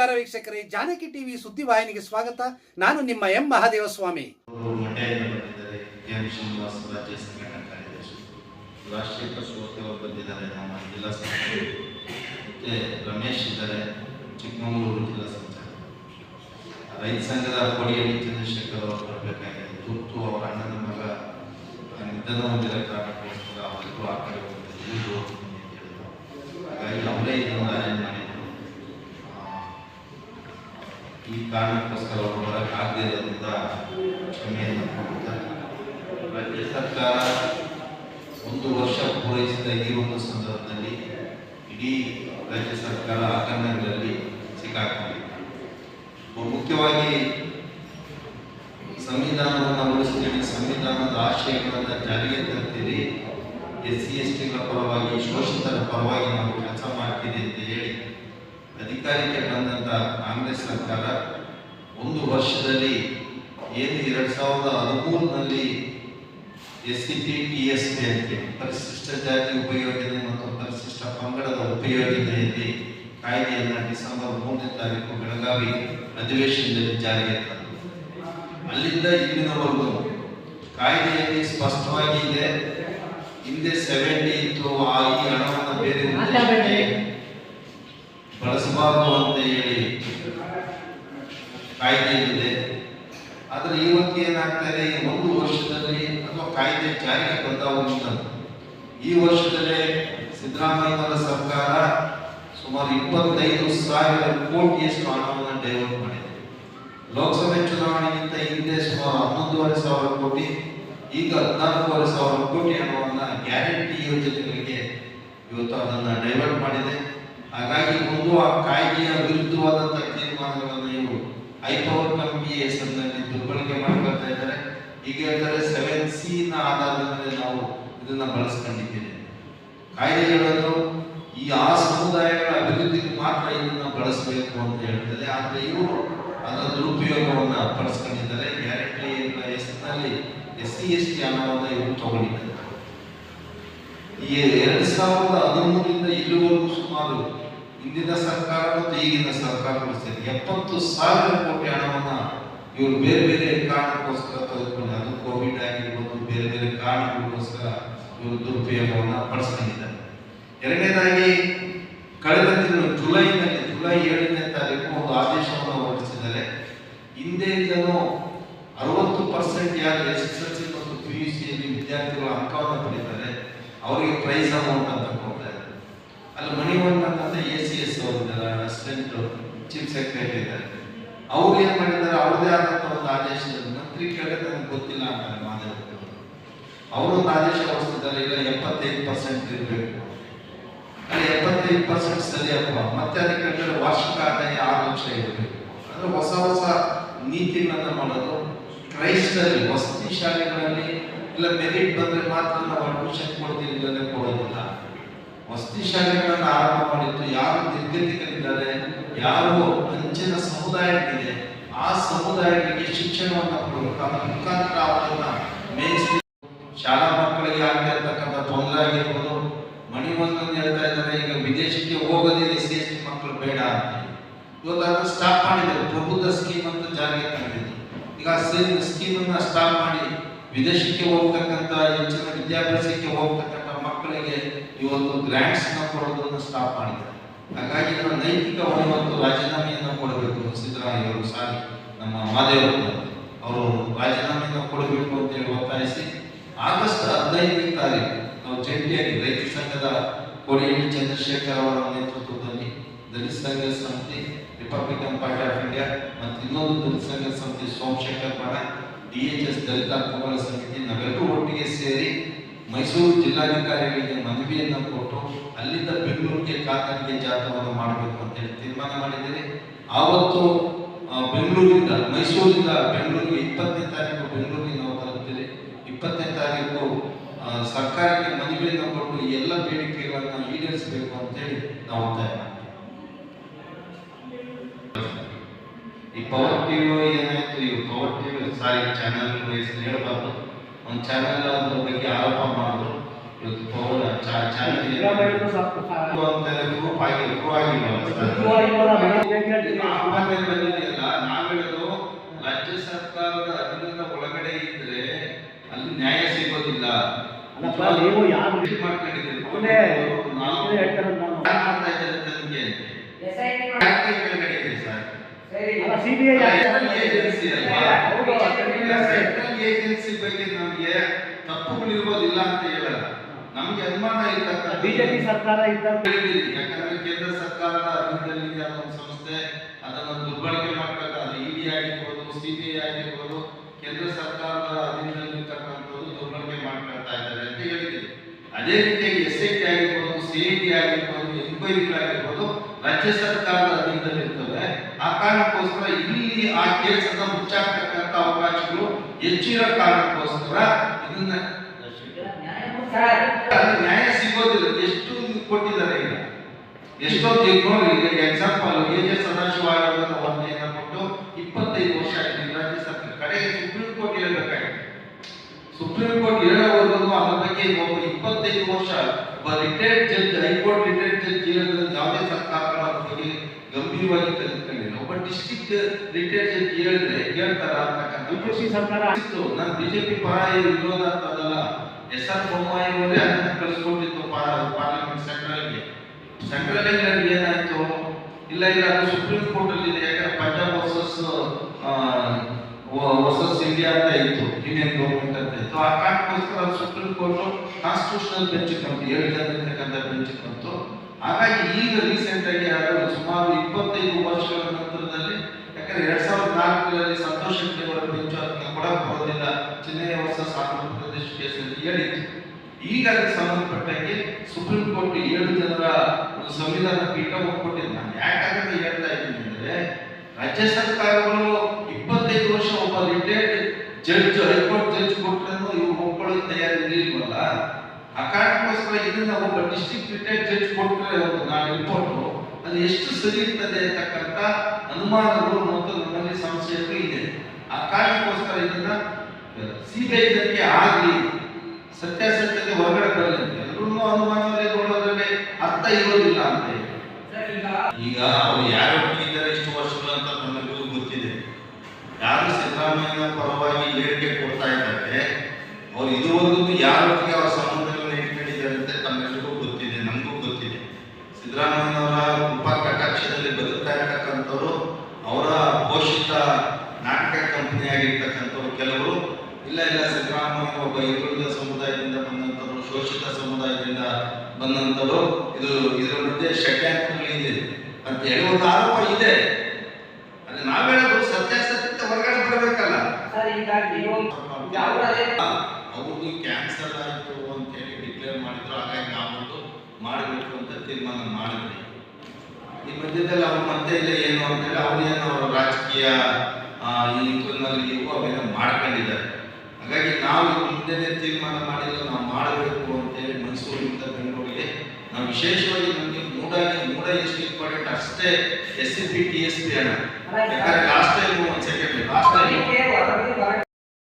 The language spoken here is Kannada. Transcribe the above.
ನಮಸ್ಕಾರ ವೀಕ್ಷಕರೇ, ಜಾನಕಿ ಟಿವಿ ಸುದ್ದಿವಾಹಿನಿಗೆ ಸ್ವಾಗತ. ನಾನು ನಿಮ್ಮ ಎಂ ಮಹಾದೇವಸ್ವಾಮಿ. ರಾಷ್ಟ್ರೀಯ ಪಶುವರ್ತಿಗಳು ಬಂದಿದ್ದಾರೆ ನಮ್ಮ ಜಿಲ್ಲಾ ರಮೇಶ್ ಇದ್ದಾರೆ ಚಿಕ್ಕಮಗಳೂರು ಜಿಲ್ಲಾ ಸಂಚಾಲಕ ರೈತ ಸಂಘದ ಕೊಡಿಯಲ್ಲಿ ಚಂದ್ರಶೇಖರ್ ಅವರು ಬರಬೇಕಾಗಿದೆ ತುರ್ತು ಅವರ ಅಣ್ಣನ ಮಗ ನಿಧನ ಹೊಂದಿರೋ ಕಾರಣಕ್ಕೋಸ್ಕರ ಅವರಿಗೂ ಆ ಕಡೆ ಇವ್ರು ಹೋಗ್ತೀನಿ ಅಂತ ಹೇಳಿದ್ರು ಹಾಗಾಗಿ ಅವರೇ ಇದನ್ನು ಅರೇಂಜ್ ಮಾಡಿದ್ರು ಆ, ಈ ಕಾರಣಕ್ಕೋಸ್ಕರ ಅವರು ಬರೋಕ್ಕಾಗದೇ ಇರೋದ್ರಿಂದ ಕ್ಷಮೆಯನ್ನು ಕೊಡುತ್ತಾರೆ ರಾಜ್ಯ ಸರ್ಕಾರ ಒಂದು ವರ್ಷ ಪೂರೈಸಿದ ಈ ಒಂದು ಸಂದರ್ಭದಲ್ಲಿ ಇಡೀ ರಾಜ್ಯ ಸರ್ಕಾರ ಹಗರಣಗಳಲ್ಲಿ ಸಿಕ್ಕಾಕೊಂಡಿದೆ ಮುಖ್ಯವಾಗಿ ಸಂವಿಧಾನವನ್ನು ಉಳಿಸ್ತೀರಿ ಸಂವಿಧಾನದ ಆಶಯಗಳನ್ನು ಜಾರಿಗೆ ತರ್ತೀರಿ ಎಸ್ ಸಿ ಎಸ್ ಟಿಗಳ ಪರವಾಗಿ, ಶೋಷಿತರ ಪರವಾಗಿ ನಾವು ಕೆಲಸ ಮಾಡ್ತೀರಿ ಅಂತ ಹೇಳಿ ಅಧಿಕಾರಕ್ಕೆ ಬಂದಂಥ ಕಾಂಗ್ರೆಸ್ ಸರ್ಕಾರ ಒಂದು ವರ್ಷದಲ್ಲಿ ಏನು ಎರಡ್ ಸಾವಿರದ ಹದಿಮೂರಿನಲ್ಲಿ S C P T S P ಅಂತ ಪರಿಶಿಷ್ಟ ಜಾತಿ ಉಪಯೋಜನೆ ಮತ್ತು ಪರಿಶಿಷ್ಟ ಪಂಗಡದ ಉಪಯೋಜನೆಯಲ್ಲಿ ಕಾಯ್ದೆಯನ್ನು ಡಿಸೆಂಬರ್ ಮೂರನೇ ತಾರೀಕು ಬೆಳಗಾವಿ ಅಧಿವೇಶನದಲ್ಲಿ ಜಾರಿಗೆ ತಂದರು. ಅಲ್ಲಿಂದ ಇಲ್ಲಿನವರೆಗೂ ಕಾಯ್ದೆಯಲ್ಲಿ ಸ್ಪಷ್ಟವಾಗಿ ಇದೆ. ಹಿಂದೆ ಸೆವೆಂಟಿ ಇತ್ತು ಆ ಈ ಹಣವನ್ನು ಬೇರೆ ಬಳಸಬಾರದು ಅಂತ ಹೇಳಿ ಇದೆ. ಆದರೆ ಇವತ್ತು ಏನಾಗ್ತಾ ಇದೆ? ಈ ಒಂದು ವರ್ಷದಲ್ಲಿ ಅಥವಾ ಕಾಯ್ದೆ ಜಾರಿಗೆ ಬಂದಾಗಿಂದ ಈ ವರ್ಷದಲ್ಲೇ ಸಿದ್ದರಾಮಯ್ಯವರ ಸರ್ಕಾರ ಸುಮಾರು ಇಪ್ಪತ್ತೈದು ಸಾವಿರ ಕೋಟಿಯಷ್ಟು ಹಣವನ್ನು ಡೈವರ್ಟ್ ಮಾಡಿದೆ. ಲೋಕಸಭೆ ಚುನಾವಣೆಗಿಂತ ಹಿಂದೆ ಸುಮಾರು ಹನ್ನೊಂದೂವರೆ ಸಾವಿರ ಕೋಟಿ, ಈಗ ಹದಿನಾಲ್ಕೂವರೆ ಸಾವಿರ ಕೋಟಿ ಹಣವನ್ನು ಗ್ಯಾರಂಟಿ ಯೋಜನೆಗಳಿಗೆ ಇವತ್ತು ಅದನ್ನು ಡೈವರ್ಟ್ ಮಾಡಿದೆ. ಹಾಗಾಗಿ ಒಂದು ಆ ಕಾಯ್ದೆಯ ವಿರುದ್ಧವಾದಂಥ ಹೈಪವರ್ ಕಂಪನಿ ಹೆಸರಿನಲ್ಲಿ ದುರ್ಬಳಕೆ ಮಾಡ್ಕೊಳ್ತಾ ಇದ್ದಾರೆ. ಈಗ ಹೇಳ್ತಾರೆ ಸೆವೆನ್ ಸಿ ನ ಆಧಾರದ ಮೇಲೆ ನಾವು ಇದನ್ನ ಬಳಸ್ಕೊಂಡಿದ್ದೇವೆ. ಕಾಯ್ದೆಗಳನ್ನು ಈ ಆ ಸಮುದಾಯಗಳ ಅಭಿವೃದ್ಧಿಗೆ ಮಾತ್ರ ಇದನ್ನ ಬಳಸಬೇಕು ಅಂತ ಹೇಳ್ತದೆ. ಆದ್ರೆ ಇವರು ಅದರ ದುರುಪಯೋಗವನ್ನ ಪಡಿಸ್ಕೊಂಡಿದ್ದಾರೆ. ಗ್ಯಾರಂಟಿ ಹೆಸರಿನಲ್ಲಿ ಎಸ್ ಸಿ, ಎಸ್ ಟಿ ಹಣವನ್ನು ಇವರು ತಗೊಂಡಿದ್ದಾರೆ. ಈ ಎರಡ್ ಸಾವಿರದ ಹದಿಮೂರರಿಂದ ಇಲ್ಲಿವರೆಗೂ ಸುಮಾರು ಹಿಂದಿನ ಸರ್ಕಾರ ಮತ್ತು ಈಗಿನ ಸರ್ಕಾರಗಳು ಸೇರಿ ಎಪ್ಪತ್ತು ಸಾವಿರ ಕೋಟಿ ಹಣವನ್ನ ಇವರು ಬೇರೆ ಬೇರೆ ಕಾರಣಕ್ಕೋಸ್ಕರ ತೆಗೆದುಕೊಂಡು ಅದು ಕೋವಿಡ್ ಆಗಿರ್ಬೋದು, ಬೇರೆ ಬೇರೆ ಕಾರಣಗಳಿಗೋಸ್ಕರ ಇವರು ದುರುಪಯೋಗವನ್ನು ಪಡಿಸ್ಕೊಂಡಿದ್ದಾರೆ. ಎರಡನೇದಾಗಿ, ಕಳೆದ ತಿಂಗಳು ಜುಲೈನಲ್ಲಿ, ಜುಲೈ ಏಳನೇ ತಾರೀಕು ಒಂದು ಆದೇಶವನ್ನು ಹೊರಡಿಸಿದ್ದಾರೆ. ಹಿಂದೆಯಿಂದಲೂ ಅರವತ್ತು ಪರ್ಸೆಂಟ್ ಯಾರು ಎಸ್ ಎಸ್ ಎಲ್ ಸಿ ಮತ್ತು ಪಿ ಯು ಸಿಯಲ್ಲಿ ವಿದ್ಯಾರ್ಥಿಗಳು ಅಂಕವನ್ನು ಪಡೀತಾರೆ. ಅವರಿಗೆ ಪ್ರೈಸ್ ಅಮೌಂಟ್ ಅಂತ ಅಲ್ಲಿ ಮಣಿವನ್ ಅಂತ ಎ ಸಿ ಎಸ್ ಅವರಿದ್ದಾರೆ ಅಸಿಸ್ಟೆಂಟ್ ಚೀಫ್ ಸೆಕ್ರೆಟರಿ ಇದ್ದಾರೆ. ಅವ್ರು ಏನ್ ಮಾಡಿದ್ದಾರೆ? ಅವ್ರದೇ ಆದಂತ ಒಂದು ಆದೇಶ ಮಂತ್ರಿ ಕೇಳಿದ್ರೆ ನನಗೆ ಗೊತ್ತಿಲ್ಲ ಅಂತಾರೆ ಅವರು ಒಂದು ಆದೇಶ ಹೊರಿಸಿದ್ದಾರೆ ಈಗ ಎಪ್ಪತ್ತೈದು ಪರ್ಸೆಂಟ್ ಇರಬೇಕು. ಅಲ್ಲಿ, ಎಪ್ಪತ್ತೈದು ಪರ್ಸೆಂಟ್ ಸರಿಯಪ್ಪ. ಮತ್ತೆ ಅದಕ್ಕೆ ವಾರ್ಷಿಕ ಆದಾಯ ಆರು ಲಕ್ಷ ಇರಬೇಕು. ಅಂದ್ರೆ ಹೊಸ ಹೊಸ ನೀತಿಗಳನ್ನ ಮಾಡೋದು ಕ್ರೈಸ್ತರಲ್ಲಿ ವಸತಿ ಶಾಲೆಗಳಲ್ಲಿ, ಇಲ್ಲ ಮೆರಿಟ್ ಬಂದ್ರೆ ಮಾತ್ರ ನಾವು ಅಡ್ಮಿಷನ್ ಕೊಡ್ತೀವಿ ಇಲ್ಲದೆ ವಸತಿ ಶಾಲೆಗಳನ್ನು ಆರಂಭ ಮಾಡಿದ್ದು ಯಾರು ನಿರ್ಗತಿಕರಿದ್ದಾರೆ ಯಾರು ಅಂಚಿನ ಸಮುದಾಯಗಳಿದೆ ಆ ಸಮುದಾಯಗಳಿಗೆ ಶಿಕ್ಷಣವನ್ನು ಅದರ ಮುಖಾಂತರ ಅವರನ್ನ ಮೇಯಿಸಿ, ಶಾಲಾ ಮಕ್ಕಳಿಗೆ ಆಗ್ತಾ ತೊಂದರೆ ಆಗಿರ್ಬೋದು. ಮಣಿವನ್ನೊಂದು ಹೇಳ್ತಾ ಇದ್ದಾರೆ, ಈಗ ವಿದೇಶಕ್ಕೆ ಹೋಗೋದೇ ಸಿ ಎಸ್ ಟಿ ಮಕ್ಕಳು ಬೇಡ ಅಂತ ಇವತ್ತು ಅದನ್ನು ಸ್ಟಾಪ್ ಮಾಡಿದ್ದಾರೆ. ಪ್ರಬುದ್ಧ ಸ್ಕೀಮ್ ಅಂತ ಜಾರಿಗೆ ತಂದಿದ್ದು. ಈಗ ಆ ಸ್ಕೀಮ್ ಅನ್ನ ಸ್ಟಾಪ್ ಮಾಡಿ ವಿದೇಶಕ್ಕೆ ಹೋಗ್ತಕ್ಕಂಥ ಹೆಚ್ಚಿನ ವಿದ್ಯಾಭ್ಯಾಸಕ್ಕೆ ಹೋಗ್ತಕ್ಕಂಥ ಮಕ್ಕಳಿಗೆ ಇವತ್ತು ಗ್ರಾಂಟ್ಸ್ನ ಕೊಡೋದನ್ನು ಸ್ಟಾಪ್ ಮಾಡಿದ್ದಾರೆ. ಹಾಗಾಗಿ ಇದರ ನೈತಿಕವಾಗಿ ಒಂದು ರಾಜೀನಾಮೆಯನ್ನ ಕೊಡಬೇಕು ಸಿದ್ದರಾಮಯ್ಯ ಅವರು ಸಾರಿ, ನಮ್ಮ ಮಾದೇವ ಅವರು ರಾಜೀನಾಮೆಯನ್ನು ಕೊಡಬೇಕು ಅಂತ ಹೇಳಿ ಒತ್ತಾಯಿಸಿ ಆಗಸ್ಟ್ ಹದಿನೈದನೇ ತಾರೀಕು ನಾವು ಜಂಟಿಯಾಗಿ ರೈತ ಸಂಘದ ಕೋಡಿಹಳ್ಳಿ ಚಂದ್ರಶೇಖರ್ ಅವರ ನೇತೃತ್ವದಲ್ಲಿ ದಲಿತ ಸಂಘ ಸಮಿತಿ ರಿಪಬ್ಲಿಕನ್ ಪಾರ್ಟಿ ಆಫ್ ಇಂಡಿಯಾ ಮತ್ತು ಇನ್ನೊಂದು ದಲಿತ ಸಂಘ ಸಮಿತಿ, ಸೋಮಶೇಖರ್ ಬಣ ಡಿ ಎಚ್ ಎಸ್ ದಲಿತ ಹಕ್ಕುಗಳ ಸಮಿತಿ, ನಾವೆಲ್ಲರೂ ಒಟ್ಟಿಗೆ ಸೇರಿ ಮೈಸೂರು ಜಿಲ್ಲಾಧಿಕಾರಿಗಳಿಗೆ ಮನವಿಯನ್ನು ಕೊಟ್ಟು ಅಲ್ಲಿಂದ ಬೆಂಗಳೂರಿಗೆ ಕಾತರಿಗೆ ಜಾಥವನ್ನು ಮಾಡಬೇಕು ಅಂತ ಹೇಳಿ ತೀರ್ಮಾನ ಮಾಡಿದ್ದೇನೆ. ಆವತ್ತು ಬೆಂಗಳೂರಿಂದ, ಮೈಸೂರಿಂದ ಬೆಂಗಳೂರಿಗೆ ಇಪ್ಪತ್ತನೇ ತಾರೀಕು ಬೆಂಗಳೂರಿಗೆ ನಾವು ತಲುಪ್ತೀವಿ. ಇಪ್ಪತ್ತನೇ ತಾರೀಕು ಸರ್ಕಾರಕ್ಕೆ ಮನವಿಯನ್ನು ಕೊಟ್ಟು ಎಲ್ಲ ಬೇಡಿಕೆಗಳನ್ನು ಈಡೇರಿಸಬೇಕು ಅಂತೇಳಿ ನಾವು ಒತ್ತಾಯ ಈ ಪವರ್ ಟಿವಿ ಏನಾಯ್ತು? ಈ ಪವರ್ ಟಿವಿ ಸಾರಿ ಚಾನಲ್ ಹೇಳಬಾರ್ದು. ಒಂದು ಚಾನೆಲ್ ಅದ್ರ ಬಗ್ಗೆ ಆರೋಪ ಮಾಡಿದ್ರು. ಇವತ್ತು ಪವರ್ ಚಾನೆಲ್ ಗ್ರೂಪ್ ಆಗಿ? ಬಂದಿದೆಯಲ್ಲ ನಾವ್ ಹೇಳೋದು ರಾಜ್ಯ ಸರ್ಕಾರದ ಅಧೀನದ ಒಳಗಡೆ ಇದ್ರೆ ಅಲ್ಲಿ ನ್ಯಾಯ ಸಿಗೋದಿಲ್ಲ. ನೀವು ಯಾರು ಮಾಡ್ಕೊಂಡಿದ್ದೀರಿ. ಅವನೇ ನಾವು ಹೇಳ್ತಾರೆ ಸರ್? ಸಿಬಿಐ ಏಜೆನ್ಸಿ ಅಲ್ವಾ? ಏಜೆನ್ಸಿ ಬಗ್ಗೆ ನಮ್ಗೆ ತಪ್ಪುಗಳಿರ್ಬೋದಿಲ್ಲ ಅಂತ ಹೇಳಲ್ಲ. ನಮಗೆ ಅನುಮಾನ ಇರ್ತಕ್ಕಂಥ ಬಿಜೆಪಿ ಸರ್ಕಾರ ಇದ್ದಾಗ. ಯಾಕಂದ್ರೆ ಕೇಂದ್ರ ಸರ್ಕಾರದ ಅಧೀನದಲ್ಲಿ ಒಂದು ಸಂಸ್ಥೆ ಅದನ್ನು ದುರ್ಬಳಕೆ ಮಾಡ್ಬೇಕು ಅದು ಇಡಿ ಆಗಿರ್ಬೋದು ಸಿಬಿಐ ಆಗಿರ್ಬೋದು ಕೇಂದ್ರ ಸರ್ಕಾರದ ಅಧೀನದಲ್ಲಿ ಇರ್ತಕ್ಕಂಥದ್ದು ದುರ್ಬಳಕೆ ಮಾಡ್ಕೊಳ್ತಾ ಇದ್ದಾರೆ ಅಂತ ಹೇಳಿದ್ರಿ ಅದೇ ರೀತಿಯಾಗಿ ಎಸ್ ಐ ಟಿ ಆಗಿರ್ಬೋದು ಸಿ ಐ ಟಿ ಆಗಿರ್ಬೋದು ರಾಜ್ಯ ಸರ್ಕಾರದ ಅಧೀನದಲ್ಲಿ ಇರ್ತವೆ. ಆ ಕಾರಣಕ್ಕೋಸ್ಕರ ಇಲ್ಲಿ ಆ ಕೇಸನ್ನು ಅವಕಾಶಗಳು ಹೆಚ್ಚಿರೋ ಕಾರಣಕ್ಕೋಸ್ಕರ ಇದನ್ನ ನ್ಯಾಯ ಸಿಗೋದಿಲ್ಲ. ಎಷ್ಟು ಕೊಟ್ಟಿದ್ದಾರೆ ಈಗ? ಎಷ್ಟೋ ನೋಡಿ ಈಗ ಎಕ್ಸಾಂಪಲ್ ಎ ಜೆ ಸದಾಶಿವ ಆಯೋಗದ ವರದಿಯನ್ನ ಕೊಟ್ಟು ಇಪ್ಪತ್ತೈದು ವರ್ಷ ಆಯ್ತು. ರಾಜ್ಯ ಸರ್ಕಾರ. ಕಡೆಗೆ ಸುಪ್ರೀಂ ಕೋರ್ಟ್ ಹೇಳ್ಬೇಕಾಯ್ತು. ಸುಪ್ರೀಂ ಕೋರ್ಟ್ ಹೇಳೋವರೆಗೂ ಅದ್ರ ಬಗ್ಗೆ ಒಬ್ಬ ಇಪ್ಪತ್ತೈದು ವರ್ಷ ಒಬ್ಬ retired judge high court retired judge ಹೇಳಿದ್ರೆ ಯಾವುದೇ ಸರ್ಕಾರಗಳ ಬಗ್ಗೆ ಗಂಭೀರವಾಗಿ ತೆಗೆದುಕೊಂಡಿಲ್ಲ ಒಬ್ಬ ಡಿಸ್ಟ್ರಿಕ್ಟ್ ರಿಟೈರ್ಡ್ ಜಡ್ಜ್ ಹೇಳಿದ್ರೆ ಕೇಳ್ತಾರ ಅಂತಕ್ಕಂಥ ಬಿಜೆಪಿ ಸರ್ಕಾರ ಆಗಿತ್ತು. ನಾನು ಬಿಜೆಪಿ ಪರ ವಿರೋಧ ಅಂತದಲ್ಲ ಎಸ್ ಆರ್ ಬೊಮ್ಮಾಯಿ ಅವರೇ ಅದನ್ನ ಕಳಿಸ್ಕೊಂಡಿತ್ತು ಪಾರ್ಲಿಮೆಂಟ್ ಸೆಂಟ್ರಲ್ಗೆ. ಸೆಂಟ್ರಲ್ ಅಲ್ಲಿ ಏನಾಯ್ತು? ಇಲ್ಲ ಇಲ್ಲ, ಅದು ಸುಪ್ರೀಂ ಕೋರ್ಟ್ ಅಲ್ಲಿ ಇದೆ ಯಾಕಂದ್ರೆ ಪಂಜಾಬ್ ವರ್ಸಸ್ ವರ್ಸಸ್ ಇಂಡಿಯಾ ಅಂತ ಇತ್ತು. ಇಂಡಿಯನ್ ಗೌರ್ಮೆಂಟ್ ಅಂತ ಇತ್ತು. ಆ ಕಾರಣಕ್ಕೋಸ್ಕರ ಸುಪ್ರೀಂ ಕೋರ್ಟ್ ಕಾನ್ಸ್ಟಿಟ್ಯೂಷನಲ್ ಬೆಂಚ್ ಬಂತು. ಏಳು ಜನ ಇರ್ತಕ್ಕಂಥ ಬೆಂಚ್ ಬಂತು. ಹಾಗಾಗಿ ಈಗ ರೀಸೆಂಟ್ ಆಗಿ ಯಾರು ಸುಮಾರು ಇಪ್ಪತ್ತೈದು ವರ್ಷಗಳ ನಂತರದಲ್ಲಿ ಯಾಕಂದ್ರೆ ಎರಡ್ ಸಾವಿರದ ನಾಲ್ಕರಲ್ಲಿ ಸಂತೋಷ್ ಶೆಟ್ಟಿ ಅವರ ಬೆಂಚು ಅದಕ್ಕೆ ಕೊಡಕ್ ಬರೋದಿಲ್ಲ. ಚೆನ್ನೈ ಹೊಸ ಆಂಧ್ರ ಪ್ರದೇಶ ಕೇಸಲ್ಲಿ ಹೇಳಿತ್ತು. ಈಗ ಅದಕ್ಕೆ ಸಂಬಂಧಪಟ್ಟಂಗೆ ಸುಪ್ರೀಂ ಕೋರ್ಟ್ ಏಳು ಜನರ ಒಂದು ಸಂವಿಧಾನ ಪೀಠ ಒಪ್ಪಿಕೊಟ್ಟಿದ್ದು ನಾನು ಯಾಕಂದ್ರೆ ಹೇಳ್ತಾ ಇದ್ದೀನಿ ಅಂದ್ರೆ, ರಾಜ್ಯ ಸರ್ಕಾರಗಳು ಇಪ್ಪತ್ತೈದು ವರ್ಷ ಒಬ್ಬ retired judge, high court judge ಕೊಟ್ಟರನ್ನು ಇವ್ರು ತಯಾರಿ ತಯಾರಿರ್ಲಿಲ್ವಲ್ಲ ಆ ಕಾರಣಕ್ಕೋಸ್ಕರ ಇದನ್ನ ಒಬ್ಬ ಡಿಸ್ಟ್ರಿಕ್ಟ್ ರಿಟೈರ್ಡ್ ಜಡ್ಜ್ ಕೊಟ್ಟರೆ ನಾನು ರಿಪೋರ್ಟ್ ಅದು ಎಷ್ಟು ಸರಿ ಇರ್ತದೆ ಅಂತಕ್ಕಂಥ ಅನುಮಾನಗಳು ಮತ್ತು ನಮ್ಮಲ್ಲಿ ಸಂಶಯಗಳು ಇದೆ. ಆ ಕಾರಣಕ್ಕೋಸ್ಕರ ಇದನ್ನ ಸಿಬಿಐ ತನಿಖೆ ಆಗಲಿ ಸತ್ಯಾಸತ್ಯತೆ ಹೊರಗಡೆ ಬರಲಿ ಎಲ್ಲರೂ ಅನುಮಾನದಲ್ಲಿ ನೋಡೋದ್ರಲ್ಲಿ ಅರ್ಥ ಇರೋದಿಲ್ಲ ಅಂತ ಹೇಳಿ. ಈಗ ಅವರು ಯಾರು ಇದ್ದಾರೆ ಇಷ್ಟು ವರ್ಷಗಳು ಅಂತ ನಮಗೂ ಗೊತ್ತಿದೆ. ಯಾರು ಸಿದ್ದರಾಮಯ್ಯ ಪರವಾಗಿ ಹೇಳಿಕೆ ಕೊಡ್ತಾ ಇದ್ದಾರೆ ಅವ್ರು ಇದುವರೆಗೂ ಯಾರೊಟ್ಟಿಗೆ ಪೋಷಿತ ನಾಟಕ ಕಂಪನಿ ಆಗಿರ್ತಕ್ಕಂಥವ್ರು ಕೆಲವರು ಇಲ್ಲ ಇಲ್ಲ ಸಿದ್ದರಾಮಯ್ಯ ಒಬ್ಬ ಹಿಂದುಳಿದ ಸಮುದಾಯದಿಂದ ಬಂದಂಥವ್ರು ಶೋಷಿತ ಸಮುದಾಯದಿಂದ ಬಂದಂಥವ್ರು ಇದು ಇದರ ಮಧ್ಯೆ ಷಡ್ಯಂತ್ರಗಳಿದೆ ಅಂತ ಹೇಳಿ ಒಂದು ಆರೋಪ ಇದೆ. ಅದು ನಾವೇಳೋದು ಸತ್ಯಾಸತ್ಯ ಹೊರಗಡೆ ಬರಬೇಕಲ್ಲ? ಅವ್ರದ್ದು ಕ್ಯಾನ್ಸರ್ ಆಯಿತು ಅಂತ ಹೇಳಿ ಡಿಕ್ಲೇರ್ ಮಾಡಿದ್ರು ಹಾಗಾಗಿ ನಾವು ಮಾಡಬೇಕು ಅಂತ ತೀರ್ಮಾನ ಮಾಡಿದ್ವಿ. ಈ ಮಧ್ಯದಲ್ಲಿ ಅವ್ರು ಮತ್ತೆ ಇಲ್ಲ ಏನು ಅಂತ ಹೇಳಿ ಅವ್ರು ಏನು ಅವರ ರಾಜಕೀಯ ಈ ನಿಟ್ಟಿನಲ್ಲಿ ಇವು ಅವೆಲ್ಲ ಮಾಡ್ಕೊಂಡಿದ್ದಾರೆ. ಹಾಗಾಗಿ ನಾವು ಹಿಂದೆ ಮುಂದೆನೆ ತೀರ್ಮಾನ ಮಾಡಿಲ್ಲ ನಾವು ಮಾಡಬೇಕು ಅಂತ ಹೇಳಿ ಮೈಸೂರಿನಿಂದ ಬೆಂಗಳೂರಿಗೆ ನಾವು ವಿಶೇಷವಾಗಿ ನಮಗೆ ಮೂಡ ಮೂಡ ಎಷ್ಟು ಇಂಪಾರ್ಟೆಂಟ್ ಅಷ್ಟೇ S C P T S P ಅಣ್ಣ. ಯಾಕಂದ್ರೆ ಲಾಸ್ಟ್ ಟೈಮ್ ಒಂದು ಸೆಕೆಂಡ್ ಲಾಸ್ಟ್ ಟೈಮ್